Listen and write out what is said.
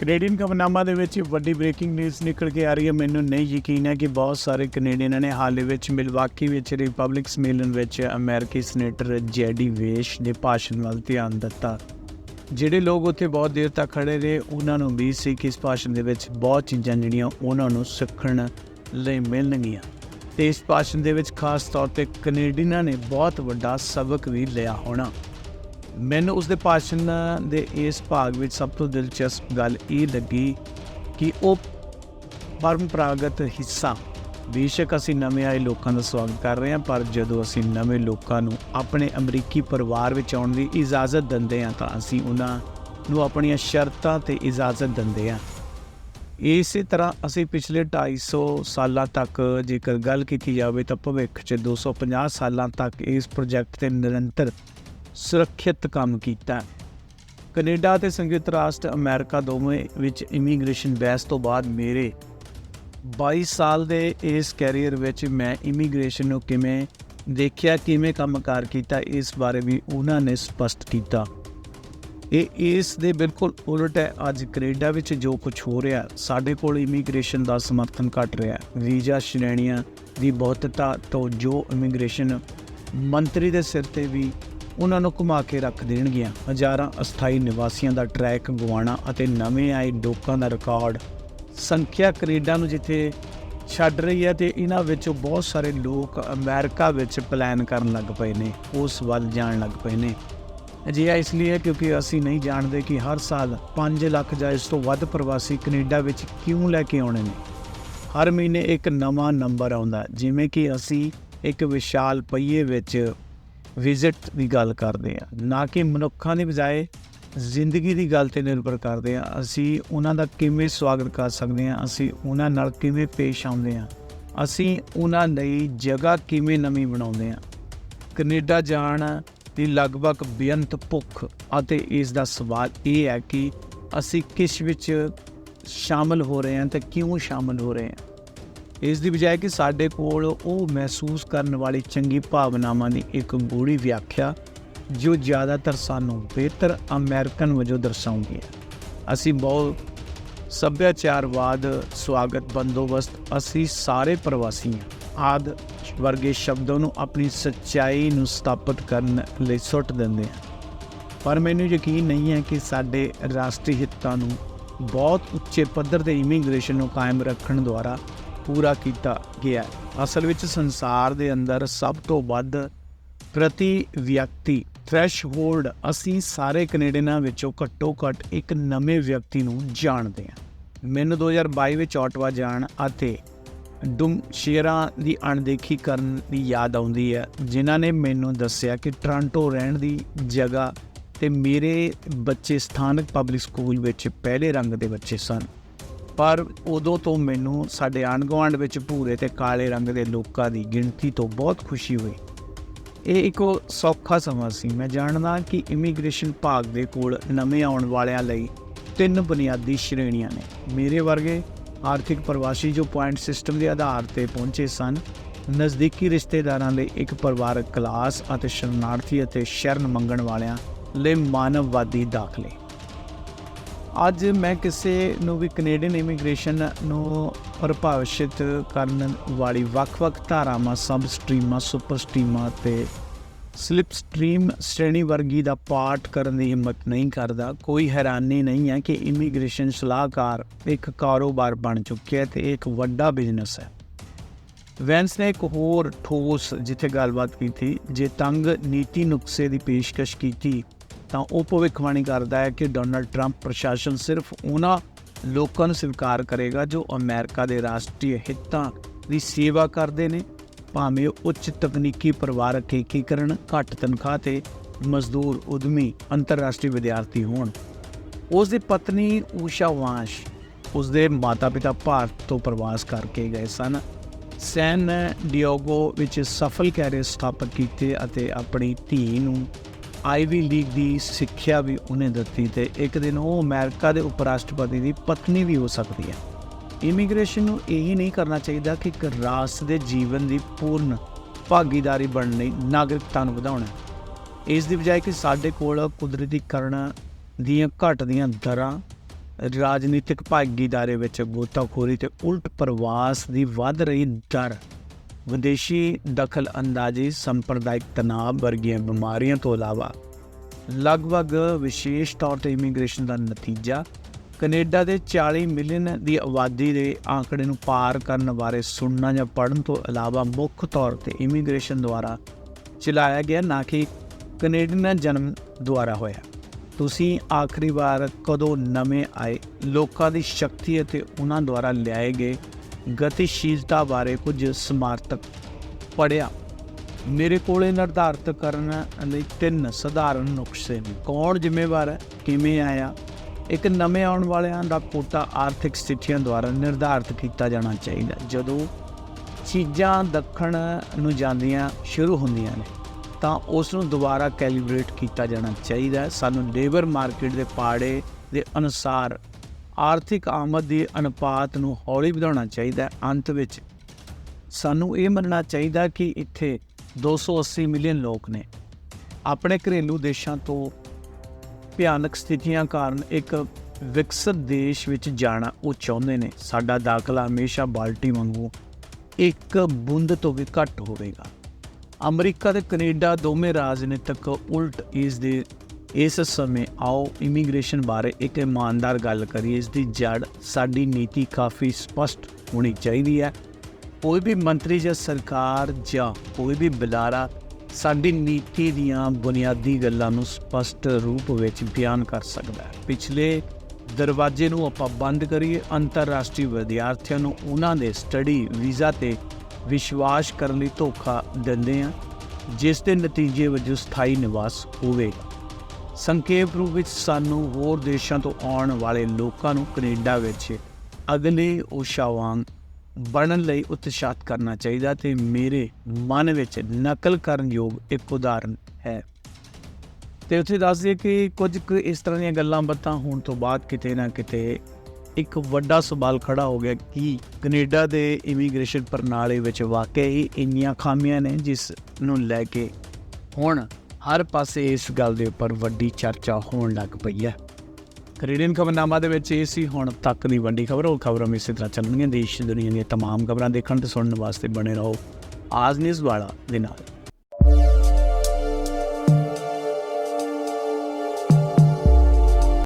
Canadian ਕਮਨਾਮਾ ਦੇ ਵਿੱਚ ਵੱਡੀ ਬ੍ਰੇਕਿੰਗ ਨਿਊਜ਼ ਨਿਕਲ ਕੇ ਆ ਰਹੀ ਹੈ। ਮੈਨੂੰ ਨਹੀਂ ਯਕੀਨ ਹੈ ਕਿ ਬਹੁਤ ਸਾਰੇ ਕੈਨੇਡੀਅਨਾਂ ਨੇ ਹਾਲ ਵਿੱਚ ਮਿਲਵਾਕੀ ਵਿੱਚ ਰਿਪਬਲਿਕ ਸਮੇਲਨ ਵਿੱਚ ਅਮਰੀਕੀ ਸੈਨੇਟਰ ਜੈਡੀ ਵੇਸ਼ ਦੇ ਭਾਸ਼ਣ ਵੱਲ ਧਿਆਨ ਦਿੱਤਾ। ਜਿਹੜੇ ਲੋਕ ਉੱਥੇ ਬਹੁਤ ਦੇਰ ਤੱਕ ਖੜੇ ਰਹੇ, ਉਹਨਾਂ ਨੂੰ ਉਮੀਦ ਸੀ ਕਿ ਇਸ ਭਾਸ਼ਣ ਦੇ ਵਿੱਚ ਬਹੁਤ ਚੀਜ਼ਾਂ ਜਿਹੜੀਆਂ ਉਹਨਾਂ ਨੂੰ ਸਿੱਖਣ ਲਈ ਮਿਲਣਗੀਆਂ। ਤੇ ਇਸ ਭਾਸ਼ਣ ਦੇ ਵਿੱਚ ਖਾਸ ਤੌਰ ਤੇ ਕੈਨੇਡੀਅਨਾਂ ਨੇ ਬਹੁਤ ਵੱਡਾ ਸਬਕ ਵੀ ਲਿਆ ਹੋਣਾ। ਮੈਨੂੰ ਉਸ ਦੇ ਭਾਸ਼ਣ ਦੇ ਇਸ ਭਾਗ ਵਿੱਚ ਸਭ ਤੋਂ ਦਿਲਚਸਪ ਗੱਲ ਇਹ ਲੱਗੀ ਕਿ ਉਹ ਪਰੰਪਰਾਗਤ ਹਿੱਸਾ, ਬੇਸ਼ੱਕ ਅਸੀਂ ਨਵੇਂ ਆਏ ਲੋਕਾਂ ਦਾ ਸਵਾਗਤ ਕਰ ਰਹੇ ਹਾਂ, ਪਰ ਜਦੋਂ ਅਸੀਂ ਨਵੇਂ ਲੋਕਾਂ ਨੂੰ ਆਪਣੇ ਅਮਰੀਕੀ ਪਰਿਵਾਰ ਵਿੱਚ ਆਉਣ ਦੀ ਇਜਾਜ਼ਤ ਦਿੰਦੇ ਹਾਂ, ਤਾਂ ਅਸੀਂ ਉਹਨਾਂ ਨੂੰ ਆਪਣੀਆਂ ਸ਼ਰਤਾਂ ਤੇ ਇਜਾਜ਼ਤ ਦਿੰਦੇ ਹਾਂ। ਇਸੇ ਤਰ੍ਹਾਂ ਅਸੀਂ ਪਿਛਲੇ 250 ਸਾਲਾਂ ਤੱਕ ਜੇਕਰ ਗੱਲ ਕੀਤੀ ਜਾਵੇ, ਤਾਂ ਭਵਿੱਖ 'ਚ 250 ਸਾਲਾਂ ਤੱਕ ਇਸ ਪ੍ਰੋਜੈਕਟ ਤੇ ਨਿਰੰਤਰ ਸੁਰੱਖਿਅਤ ਕੰਮ ਕੀਤਾ। ਕੈਨੇਡਾ ਤੇ ਸੰਯੁਕਤ ਰਾਸ਼ਟਰ ਅਮਰੀਕਾ ਦੋਵੇਂ ਵਿੱਚ ਇਮੀਗ੍ਰੇਸ਼ਨ ਬਹਿਸ ਤੋਂ ਬਾਅਦ ਮੇਰੇ 22 ਸਾਲ ਦੇ ਇਸ ਕੈਰੀਅਰ ਵਿੱਚ ਮੈਂ ਇਮੀਗ੍ਰੇਸ਼ਨ ਨੂੰ ਕਿਵੇਂ ਦੇਖਿਆ, ਕਿਵੇਂ ਕੰਮਕਾਰ ਕੀਤਾ, ਇਸ ਬਾਰੇ ਵੀ ਉਹਨਾਂ ਨੇ ਸਪਸ਼ਟ ਕੀਤਾ। ਇਹ ਇਸ ਦੇ ਬਿਲਕੁਲ ਉਲਟ ਹੈ। ਅੱਜ ਕੈਨੇਡਾ ਵਿੱਚ ਜੋ ਕੁਝ ਹੋ ਰਿਹਾ, ਸਾਡੇ ਕੋਲ ਇਮੀਗ੍ਰੇਸ਼ਨ ਦਾ ਸਮਰਥਨ ਘਟ ਰਿਹਾ। ਵੀਜ਼ਾ ਸ਼੍ਰੇਣੀਆਂ ਦੀ ਬਹੁਤਤਾ ਤੋਂ ਜੋ ਇਮੀਗ੍ਰੇਸ਼ਨ ਮੰਤਰੀ ਦੇ ਸਿਰ ਤੇ ਵੀ ਉਹਨਾਂ ਨੂੰ ਘੁਮਾ ਕੇ ਰੱਖ ਦੇਣਗੀਆਂ। ਹਜ਼ਾਰਾਂ ਅਸਥਾਈ ਨਿਵਾਸੀਆਂ ਦਾ ਟਰੈਕ ਗਵਾਣਾ ਅਤੇ ਨਵੇਂ ਆਏ ਲੋਕਾਂ ਦਾ ਰਿਕਾਰਡ। ਸੰਖਿਆ ਕੈਨੇਡਾ ਨੂੰ ਜਿੱਥੇ ਛੱਡ ਰਹੀ ਹੈ ਤੇ ਇਹਨਾਂ ਵਿੱਚੋਂ ਬਹੁਤ ਸਾਰੇ ਲੋਕ ਅਮਰੀਕਾ ਵਿੱਚ ਪਲਾਨ ਕਰਨ ਲੱਗ ਪਏ ਨੇ, ਉਸ ਵੱਲ ਜਾਣ ਲੱਗ ਪਏ ਨੇ। ਅਜਿਹਾ ਇਸ ਲਈ ਹੈ ਕਿਉਂਕਿ ਅਸੀਂ ਨਹੀਂ ਜਾਣਦੇ ਕਿ ਹਰ ਸਾਲ 5 ਲੱਖ ਜਾਂ ਇਸ ਤੋਂ ਵੱਧ ਪ੍ਰਵਾਸੀ ਕੈਨੇਡਾ ਵਿੱਚ ਕਿਉਂ ਲੈ ਕੇ ਆਉਣੇ ਨੇ। ਹਰ ਮਹੀਨੇ ਇੱਕ ਨਵਾਂ ਨੰਬਰ ਆਉਂਦਾ, ਜਿਵੇਂ ਕਿ ਅਸੀਂ ਇੱਕ ਵਿਸ਼ਾਲ ਪਹੀਏ ਵਿੱਚ ਵਿਜ਼ਿਟ ਦੀ ਗੱਲ ਕਰਦੇ ਆ ਨਾ ਕਿ ਮਨੁੱਖਾਂ ਦੀ ਬਜਾਏ ਜ਼ਿੰਦਗੀ ਦੀ ਗੱਲ ਤੇ ਨਿਰਭਰ ਕਰਦੇ ਆ ਅਸੀਂ ਉਹਨਾਂ ਦਾ ਕਿਵੇਂ ਸਵਾਗਤ ਕਰ ਸਕਦੇ ਆ ਅਸੀਂ ਉਹਨਾਂ ਨਾਲ ਕਿਵੇਂ ਪੇਸ਼ ਆਉਂਦੇ ਆ ਅਸੀਂ ਉਹਨਾਂ ਲਈ ਜਗ੍ਹਾ ਕਿਵੇਂ ਨਵੀਂ ਬਣਾਉਂਦੇ ਆ ਕੈਨੇਡਾ ਜਾਣ ਦੀ ਲਗਭਗ ਬੇਅੰਤ ਭੁੱਖ ਅਤੇ ਇਸ ਦਾ ਸਵਾਲ ਇਹ ਹੈ ਕਿ ਅਸੀਂ ਕਿਸ ਵਿੱਚ ਸ਼ਾਮਲ ਹੋ ਰਹੇ ਹਾਂ ਤੇ ਕਿਉਂ ਸ਼ਾਮਲ ਹੋ ਰਹੇ ਹਾਂ। ਇਸ ਦੀ ਬਜਾਏ ਕਿ ਸਾਡੇ ਕੋਲ ਉਹ ਮਹਿਸੂਸ ਕਰਨ ਵਾਲੀ ਚੰਗੀ ਭਾਵਨਾਵਾਂ ਦੀ ਇੱਕ ਗੂੜੀ ਵਿਆਖਿਆ, ਜੋ ਜ਼ਿਆਦਾਤਰ ਸਾਨੂੰ ਬਿਹਤਰ ਅਮਰੀਕਨ ਵਜੋਂ ਦਰਸਾਉਂਦੀ ਹੈ। ਅਸੀਂ ਬਹੁਤ ਸੱਭਿਆਚਾਰਵਾਦ, ਸਵਾਗਤ ਬੰਦੋਬਸਤ, ਅਸੀਂ ਸਾਰੇ ਪ੍ਰਵਾਸੀ ਹਾਂ। ਆਦ ਵਰਗੇ ਸ਼ਬਦਾਂ ਨੂੰ ਆਪਣੀ ਸੱਚਾਈ ਨੂੰ ਸਥਾਪਿਤ ਕਰਨ ਲਈ ਸੁੱਟ ਦਿੰਦੇ ਹਾਂ। ਪਰ ਮੈਨੂੰ ਯਕੀਨ ਨਹੀਂ ਹੈ ਕਿ ਸਾਡੇ ਰਾਸ਼ਟਰੀ ਹਿੱਤਾਂ ਨੂੰ ਬਹੁਤ ਉੱਚੇ ਪੱਧਰ 'ਤੇ ਇਮੀਗ੍ਰੇਸ਼ਨ ਨੂੰ ਕਾਇਮ ਰੱਖਣ ਦੁਆਰਾ ਪੂਰਾ ਕੀਤਾ ਗਿਆ ਅਸਲ ਵਿੱਚ ਸੰਸਾਰ ਦੇ ਅੰਦਰ ਸਭ ਤੋਂ ਵੱਧ ਪ੍ਰਤੀ ਵਿਅਕਤੀ ਥ੍ਰੈਸ਼ਹੋਲਡ ਅਸੀਂ ਸਾਰੇ ਕੈਨੇਡੀਅਨਾਂ ਵਿੱਚੋਂ ਘੱਟੋ ਘੱਟ ਇੱਕ ਨਵੇਂ ਵਿਅਕਤੀ ਨੂੰ ਜਾਣਦੇ ਹਾਂ। ਮੈਨੂੰ 2022 ਵਿੱਚ ਆਟਵਾ ਜਾਣ ਅਤੇ ਡੁਮ ਸ਼ੇਰਾਂ ਦੀ ਅਣਦੇਖੀ ਕਰਨ ਦੀ ਯਾਦ ਆਉਂਦੀ ਹੈ, ਜਿਨ੍ਹਾਂ ਨੇ ਮੈਨੂੰ ਦੱਸਿਆ ਕਿ ਟ੍ਰਾਂਟੋ ਰਹਿਣ ਦੀ ਜਗ੍ਹਾ ਤੇ ਮੇਰੇ ਬੱਚੇ ਸਥਾਨਕ ਪਬਲਿਕ ਸਕੂਲ ਵਿੱਚ ਪਹਿਲੇ ਰੰਗ ਦੇ ਬੱਚੇ ਸਨ। ਪਰ ਉਦੋਂ ਤੋਂ ਮੈਨੂੰ ਸਾਡੇ ਆਂਢ ਗੁਆਂਢ ਵਿੱਚ ਭੂਰੇ ਤੇ ਕਾਲੇ ਰੰਗ ਦੇ ਲੋਕਾਂ ਦੀ ਗਿਣਤੀ ਤੋਂ ਬਹੁਤ ਖੁਸ਼ੀ ਹੋਈ। ਇਹ ਇੱਕ ਸੌਖਾ ਸਮਾਂ ਸੀ। ਮੈਂ ਜਾਣਦਾ ਕਿ ਇਮੀਗ੍ਰੇਸ਼ਨ ਭਾਗ ਦੇ ਕੋਲ ਨਵੇਂ ਆਉਣ ਵਾਲਿਆਂ ਲਈ ਤਿੰਨ ਬੁਨਿਆਦੀ ਸ਼੍ਰੇਣੀਆਂ ਨੇ। ਮੇਰੇ ਵਰਗੇ ਆਰਥਿਕ ਪ੍ਰਵਾਸੀ ਜੋ ਪੁਆਇੰਟ ਸਿਸਟਮ ਦੇ ਆਧਾਰ ਤੇ ਪਹੁੰਚੇ ਸਨ, ਨਜ਼ਦੀਕੀ ਰਿਸ਼ਤੇਦਾਰਾਂ ਲਈ ਇੱਕ ਪਰਿਵਾਰਕ ਕਲਾਸ ਅਤੇ ਸ਼ਰਨਾਰਥੀ ਅਤੇ ਸ਼ਰਨ ਮੰਗਣ ਵਾਲਿਆਂ ਲਈ ਮਾਨਵਵਾਦੀ ਦਾਖਲੇ। ਅੱਜ ਮੈਂ ਕਿਸੇ ਨੂੰ ਵੀ ਕੈਨੇਡੀਅਨ ਇਮੀਗ੍ਰੇਸ਼ਨ ਨੂੰ ਪ੍ਰਭਾਵਿਤ ਕਰਨ ਵਾਲੀ ਵੱਖ-ਵੱਖ ਧਾਰਾਵਾਂ ਸਬ ਸਟਰੀਮਾਂ ਸੁਪਰ ਸਟਰੀਮਾਂ ਤੇ ਸਲਿਪ ਸਟਰੀਮ ਸ਼੍ਰੇਣੀ ਵਰਗੀ ਦਾ ਪਾਠ ਕਰਨ ਦੀ ਹਿੰਮਤ ਨਹੀਂ ਕਰਦਾ। ਕੋਈ ਹੈਰਾਨੀ ਨਹੀਂ ਹੈ ਕਿ ਇਮੀਗ੍ਰੇਸ਼ਨ ਸਲਾਹਕਾਰ ਇੱਕ ਕਾਰੋਬਾਰ ਬਣ ਚੁੱਕਿਆ ਹੈ ਤੇ ਇੱਕ ਵੱਡਾ ਬਿਜ਼ਨਸ ਹੈ। ਵੈਂਸ ਨੇ ਇੱਕ ਹੋਰ ਠੋਸ ਜਿੱਥੇ ਗੱਲਬਾਤ ਕੀਤੀ, ਜੇ ਤੰਗ ਨੀਤੀ ਨੁਕਸੇ ਦੀ ਪੇਸ਼ਕਸ਼ ਕੀਤੀ ਤਾਂ ਉਹ ਭਵਿੱਖਬਾਣੀ ਕਰਦਾ ਹੈ ਕਿ ਡੋਨਲਡ ਟਰੰਪ ਪ੍ਰਸ਼ਾਸਨ ਸਿਰਫ ਉਹਨਾਂ ਲੋਕਾਂ ਨੂੰ ਸਵੀਕਾਰ ਕਰੇਗਾ ਜੋ ਅਮਰੀਕਾ ਦੇ ਰਾਸ਼ਟਰੀ ਹਿੱਤਾਂ ਦੀ ਸੇਵਾ ਕਰਦੇ ਨੇ, ਭਾਵੇਂ ਉਹ ਉੱਚ ਤਕਨੀਕੀ ਪਰਿਵਾਰਕ ਏਕੀਕਰਨ, ਘੱਟ ਤਨਖਾਹ ਤੇ ਮਜ਼ਦੂਰ, ਉਦਮੀ, ਅੰਤਰਰਾਸ਼ਟਰੀ ਵਿਦਿਆਰਥੀ ਹੋਣ। ਉਸ ਦੀ ਪਤਨੀ ਊਸ਼ਾ ਵਾਂਸ਼ ਉਸ ਦੇ ਮਾਤਾ-ਪਿਤਾ ਭਾਰਤ ਤੋਂ ਪ੍ਰਵਾਸ ਕਰਕੇ ਗਏ ਸਨ। ਸੈਨ ਡਿਓਗੋ ਵਿੱਚ ਸਫਲ ਕੈਰੀਅਰ ਸਥਾਪਿਤ ਕੀਤੇ ਅਤੇ ਆਪਣੀ ਧੀ ਨੂੰ ਆਈਵੀ ਲੀਗ ਦੀ ਸਿੱਖਿਆ ਵੀ ਉਹਨੇ ਦਿੱਤੀ ਤੇ ਇੱਕ ਦਿਨ ਉਹ ਅਮਰੀਕਾ ਦੇ ਉਪ ਰਾਸ਼ਟਰਪਤੀ ਦੀ ਪਤਨੀ ਵੀ ਹੋ ਸਕਦੀ ਹੈ। ਇਮੀਗ੍ਰੇਸ਼ਨ ਨੂੰ ਇਹੀ ਨਹੀਂ ਕਰਨਾ ਚਾਹੀਦਾ ਕਿ ਇੱਕ ਰਾਸ਼ਟਰ ਦੇ ਜੀਵਨ ਦੀ ਪੂਰਨ ਭਾਗੀਦਾਰੀ ਬਣਨ ਲਈ ਨਾਗਰਿਕਤਾ ਨੂੰ ਵਧਾਉਣਾ ਇਸ ਦੀ ਬਜਾਏ ਕਿ ਸਾਡੇ ਕੋਲ ਕੁਦਰਤੀਕਰਨ ਦੀਆਂ ਘਟਦੀਆਂ ਦਰਾਂ, ਰਾਜਨੀਤਿਕ ਭਾਗੀਦਾਰੀ ਵਿੱਚ ਗੋਤਾਖੋਰੀ ਤੇ ਉਲਟ ਪ੍ਰਵਾਸ ਦੀ ਵੱਧ ਰਹੀ ਦਰ ਵਿਦੇਸ਼ੀ ਦਖਲ ਅੰਦਾਜ਼ੀ ਸੰਪਰਦਾਇਕ ਤਣਾਅ ਵਰਗੀਆਂ ਬਿਮਾਰੀਆਂ ਤੋਂ ਇਲਾਵਾ ਲਗਭਗ ਵਿਸ਼ੇਸ਼ ਤੌਰ ਤੇ ਇਮੀਗ੍ਰੇਸ਼ਨ ਦਾ ਨਤੀਜਾ, ਕੈਨੇਡਾ ਦੇ 40 ਮਿਲੀਅਨ ਦੀ ਆਬਾਦੀ ਦੇ ਆંકੜੇ ਨੂੰ ਪਾਰ ਕਰਨ ਬਾਰੇ ਸੁਣਨਾ ਜਾਂ ਪੜ੍ਹਨ ਤੋਂ ਇਲਾਵਾ ਮੁੱਖ ਤੌਰ ਤੇ ਇਮੀਗ੍ਰੇਸ਼ਨ ਦੁਆਰਾ ਚਲਾਇਆ ਗਿਆ, ਨਾ ਕਿ ਕੈਨੇਡੀਅਨ ਜਨਮ ਦੁਆਰਾ ਹੋਇਆ। ਤੁਸੀਂ ਆਖਰੀ ਵਾਰ ਕਦੋਂ ਨਵੇਂ ਆਏ? ਲੋਕਾਂ ਦੀ ਸ਼ਕਤੀ ਅਤੇ ਉਹਨਾਂ ਦੁਆਰਾ ਲਿਆਏ ਗਏ ਗਤੀਸ਼ੀਲਤਾ ਬਾਰੇ ਕੁਝ ਸਮਾਰਤਕ ਪੜਿਆ ਮੇਰੇ ਕੋਲੇ ਨਿਰਧਾਰਤ ਕਰਨ ਲਈ ਤਿੰਨ ਸਧਾਰਨ ਨੁਕਸੇ ਨੇ। ਕੌਣ ਜ਼ਿੰਮੇਵਾਰ ਹੈ? ਕਿਵੇਂ ਆਇਆ? ਇੱਕ ਨਵੇਂ ਆਉਣ ਵਾਲਿਆਂ ਦਾ ਕੋਟਾ ਆਰਥਿਕ ਸਥਿਤੀਆਂ ਦੁਆਰਾ ਨਿਰਧਾਰਤ ਕੀਤਾ ਜਾਣਾ ਚਾਹੀਦਾ। ਜਦੋਂ ਚੀਜ਼ਾਂ ਦੱਖਣ ਨੂੰ ਜਾਂਦੀਆਂ ਸ਼ੁਰੂ ਹੁੰਦੀਆਂ ਨੇ, ਤਾਂ ਉਸ ਨੂੰ ਦੁਬਾਰਾ ਕੈਲੀਬ੍ਰੇਟ ਕੀਤਾ ਜਾਣਾ ਚਾਹੀਦਾ ਸਾਨੂੰ ਲੇਬਰ ਮਾਰਕੀਟ ਦੇ ਪਾੜੇ ਦੇ ਅਨੁਸਾਰ ਆਰਥਿਕ ਆਮਦ ਦੀ ਅਨੁਪਾਤ ਨੂੰ ਹੌਲੀ ਵਧਾਉਣਾ ਚਾਹੀਦਾ ਹੈ। ਅੰਤ ਵਿੱਚ ਸਾਨੂੰ ਇਹ ਮੰਨਣਾ ਚਾਹੀਦਾ ਕਿ ਇੱਥੇ 280 ਮਿਲੀਅਨ ਲੋਕ ਨੇ। ਆਪਣੇ ਘਰੇਲੂ ਦੇਸ਼ਾਂ ਤੋਂ ਭਿਆਨਕ ਸਥਿਤੀਆਂ ਕਾਰਨ ਇੱਕ ਵਿਕਸਿਤ ਦੇਸ਼ ਵਿੱਚ ਜਾਣਾ ਉਹ ਚਾਹੁੰਦੇ ਨੇ। ਸਾਡਾ ਦਾਖਲਾ ਹਮੇਸ਼ਾ ਬਾਲਟੀ ਵਾਂਗੂ ਇੱਕ ਬੂੰਦ ਤੋਂ ਵੀ ਘੱਟ ਹੋਵੇਗਾ। ਅਮਰੀਕਾ ਤੇ ਕੈਨੇਡਾ ਦੋਵੇਂ ਰਾਜਨੀਤਿਕ ਉਲਟ ਇਸ ਦੇ ਇਸ ਸਮੇਂ ਆਓ ਇਮੀਗ੍ਰੇਸ਼ਨ ਬਾਰੇ ਇੱਕ ਇਮਾਨਦਾਰ ਗੱਲ ਕਰੀਏ, ਇਸ ਦੀ ਜੜ ਸਾਡੀ ਨੀਤੀ ਕਾਫੀ ਸਪਸ਼ਟ ਹੋਣੀ ਚਾਹੀਦੀ ਹੈ। ਕੋਈ ਵੀ ਮੰਤਰੀ ਜਾਂ ਸਰਕਾਰ ਜਾਂ ਕੋਈ ਵੀ ਬੁਲਾਰਾ ਸਾਡੀ ਨੀਤੀ ਦੀਆਂ ਬੁਨਿਆਦੀ ਗੱਲਾਂ ਨੂੰ ਸਪਸ਼ਟ ਰੂਪ ਵਿੱਚ ਬਿਆਨ ਕਰ ਸਕਦਾ ਹੈ। ਪਿਛਲੇ ਦਰਵਾਜ਼ੇ ਨੂੰ ਆਪਾਂ ਬੰਦ ਕਰੀਏ, ਅੰਤਰਰਾਸ਼ਟਰੀ ਵਿਦਿਆਰਥੀਆਂ ਨੂੰ ਉਹਨਾਂ ਦੇ ਸਟੱਡੀ ਵੀਜ਼ਾ ਤੇ ਵਿਸ਼ਵਾਸ ਕਰਨ ਲਈ ਧੋਖਾ ਦਿੰਦੇ ਆ ਜਿਸ ਦੇ ਨਤੀਜੇ ਵਜੋਂ ਸਥਾਈ ਨਿਵਾਸ ਹੋਵੇਗਾ। ਸੰਖੇਪ ਰੂਪ ਵਿੱਚ ਸਾਨੂੰ ਹੋਰ ਦੇਸ਼ਾਂ ਤੋਂ ਆਉਣ ਵਾਲੇ ਲੋਕਾਂ ਨੂੰ ਕੈਨੇਡਾ ਵਿੱਚ ਅਗਲੇ ਊਸ਼ਾ ਵਾਂਗ ਬਣਨ ਲਈ ਉਤਸ਼ਾਹਤ ਕਰਨਾ ਚਾਹੀਦਾ ਤੇ ਮੇਰੇ ਮਨ ਵਿੱਚ ਨਕਲ ਕਰਨ ਯੋਗ ਇੱਕ ਉਦਾਹਰਨ ਹੈ। ਤੇ ਉੱਥੇ ਦੱਸ ਦਈਏ ਕਿ ਕੁਝ ਕੁ ਇਸ ਤਰ੍ਹਾਂ ਦੀਆਂ ਗੱਲਾਂ ਬਾਤਾਂ ਹੋਣ ਤੋਂ ਬਾਅਦ ਕਿਤੇ ਨਾ ਕਿਤੇ ਇੱਕ ਵੱਡਾ ਸਵਾਲ ਖੜਾ ਹੋ ਗਿਆ ਕਿ ਕੈਨੇਡਾ ਦੇ ਇਮੀਗ੍ਰੇਸ਼ਨ ਪ੍ਰਣਾਲੀ ਵਿੱਚ ਵਾਕਈ ਇੰਨੀਆਂ ਖਾਮੀਆਂ ਨੇ ਜਿਸ ਨੂੰ ਲੈ ਕੇ ਹੁਣ ਹਰ ਪਾਸੇ ਇਸ ਗੱਲ ਦੇ ਉੱਪਰ ਵੱਡੀ ਚਰਚਾ ਹੋਣ ਲੱਗ ਪਈ ਹੈ ਕੈਨੇਡੀਅਨ ਖਬਰਨਾਮਾ ਦੇ ਵਿੱਚ ਇਹ ਸੀ ਹੁਣ ਤੱਕ ਦੀ ਵੱਡੀ ਖਬਰ ਉਹ ਖਬਰਾਂ ਇਸੇ ਤਰ੍ਹਾਂ ਚੱਲਣਗੀਆਂ ਦੇਸ਼ ਦੁਨੀਆ ਦੀਆਂ तमाम ਖਬਰਾਂ ਦੇਖਣ ਤੇ ਸੁਣਨ ਵਾਸਤੇ ਬਣੇ ਰਹੋ ਆਜ ਨਿਊਜ਼ ਵਾਲਾ ਦੇ ਨਾਲ